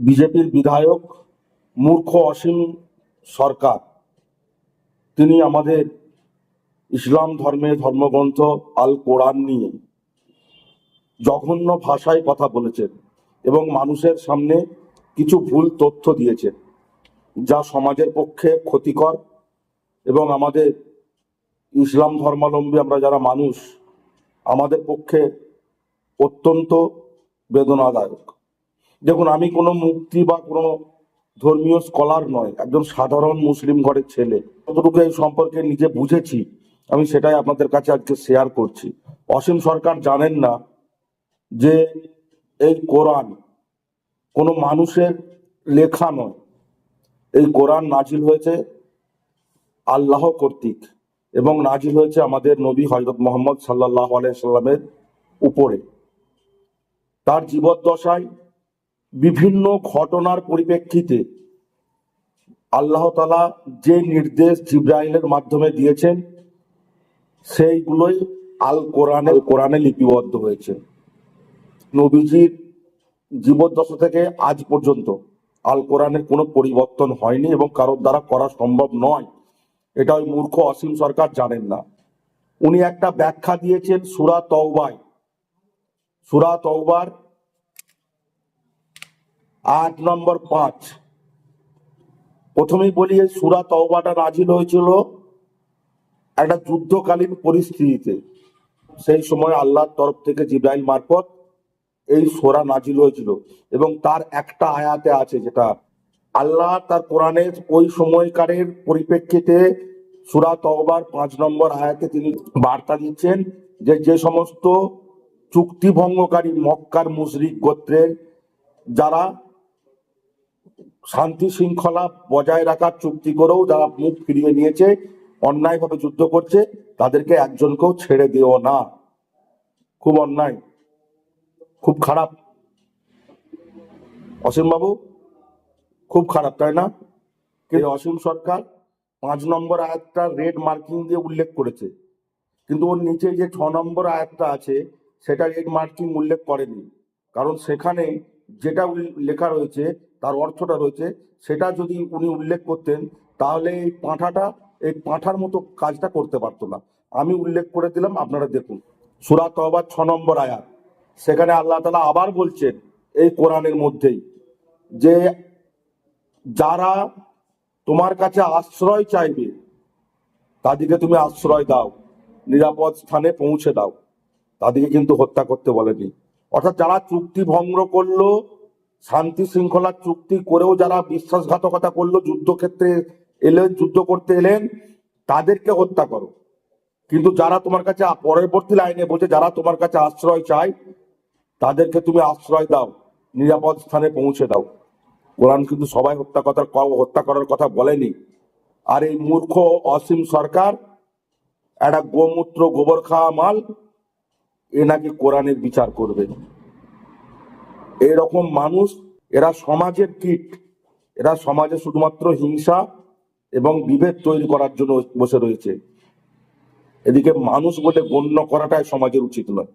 বিজেপির বিধায়ক মূর্খ অসীম সরকার। তিনি আমাদের ইসলাম ধর্মের ধর্মগ্রন্থ আল কোরআন নিয়ে জঘন্য ভাষায় কথা বলেছেন এবং মানুষের সামনে কিছু ভুল তথ্য দিয়েছেন, যা সমাজের পক্ষে ক্ষতিকর এবং আমাদের ইসলাম ধর্মাবলম্বী আমরা যারা মানুষ, আমাদের পক্ষে অত্যন্ত বেদনাদায়ক। দেখুন, আমি কোনো মুক্তি বা কোনো ধর্মীয় স্কলার নয়, একজন সাধারণ মুসলিম ঘরের ছেলে। যতটুকু এই সম্পর্কে নিজে বুঝেছি, আমি সেটাই আপনাদের কাছে আজকে শেয়ার করছি। অসীম সরকার জানেন না যে এই কোরআন কোনো মানুষের লেখা নয়। এই কোরআন নাজিল হয়েছে আল্লাহ কর্তৃক এবং নাজিল হয়েছে আমাদের নবী হজরত মোহাম্মদ সাল্লাহ আলাইসাল্লামের উপরে। তার জীবদ্দশায় বিভিন্ন ঘটনার পরিপ্রেক্ষিতে আল্লাহ তালা যে নির্দেশ জিব্রাইলের মাধ্যমে দিয়েছেন, সেইগুলোই আল কোরআনে কোরআনে লিপিবদ্ধ হয়েছে। নবীজির জীবদ্দশা থেকে আজ পর্যন্ত আল কোরআনের কোনো পরিবর্তন হয়নি এবং কারোর দ্বারা করা সম্ভব নয়। এটা ওই মূর্খ অসীম সরকার জানেন না। উনি একটা ব্যাখ্যা দিয়েছেন সুরা তওবায়। সুরা তওবার আট নম্বর পাঁচ প্রথমেই বলি, এই সুরা তওবাটা নাজিল হয়েছিল একটা যুদ্ধকালীন পরিস্থিতিতে। সেই সময় আল্লাহর তরফ থেকে জিব্রাইল মারফত এই সোরা নাজিল হয়েছিল এবং তার একটা আয়াতে আছে যেটা, আল্লাহ তার কোরআনের ওই সময়কারের পরিপ্রেক্ষিতে সুরা তওবার পাঁচ নম্বর আয়াতে তিনি বার্তা দিচ্ছেন যে যে সমস্ত চুক্তিভঙ্গকারী মক্কার মুশরিক গোত্রের যারা শান্তি শৃঙ্খলা বজায় রাখার চুক্তি করেও যারা মুখ ফিরিয়ে নিয়েছে, অন্যায়ভাবে যুদ্ধ করছে, তাদেরকে একজনকেও ছেড়ে দিও না। খুব অন্যায়, খুব খারাপ। অসীম বাবু খুব খারাপ, তাই না? কিন্তু অসীম সরকার পাঁচ নম্বর আয়াতটা রেড মার্কিং দিয়ে উল্লেখ করেছে। কিন্তু ওর নিচে যে ছ নম্বর আয়াতটা আছে, সেটা রেড মার্কিং উল্লেখ করেনি। কারণ সেখানে যেটা লেখা রয়েছে তার অর্থটা রয়েছে, সেটা যদি উনি উল্লেখ করতেন, তাহলে এই পাঁঠাটা, এই পাঁঠার মতো কাজটা করতে পারতো না। আমি উল্লেখ করে দিলাম, আপনারা দেখুন। সুরা তহবার ছ নম্বর আয়াত। সেখানে আল্লাহ তালা আবার বলছেন, এই কোরআনের মধ্যেই, যে যারা তোমার কাছে আশ্রয় চাইবে, তাদেরকে তুমি আশ্রয় দাও, নিরাপদ স্থানে পৌঁছে দাও। তাদেরকে কিন্তু হত্যা করতে বলেনি। অর্থাৎ যারা চুক্তি ভঙ্গ করল শান্তি শৃঙ্খলার চুক্তি করেও যারা বিশ্বাসঘাতকতা করল, যুদ্ধক্ষেত্রে এলেন যুদ্ধ করতে এলেন, তাদেরকে হত্যা করো। কিন্তু যারা তোমার কাছে পরবর্তী লাইনে বলছে, যারা তোমার কাছে আশ্রয় চায়, তাদেরকে তুমি আশ্রয় দাও, নিরাপদ স্থানে পৌঁছে দাও। কোরআন কিন্তু সবাই হত্যা কথা হত্যা করার কথা বলেনি। আর এই মূর্খ অসীম সরকার, একটা গোমূত্র গোবর খাওয়া মাল, এ নাকি কোরআনের বিচার করবে। এরকম মানুষ, এরা সমাজের কীট এরা সমাজে শুধুমাত্র হিংসা এবং বিভেদ তৈরি করার জন্য বসে রয়েছে। এদিকে মানুষ বলে গণ্য করাটাই সমাজের উচিত নয়।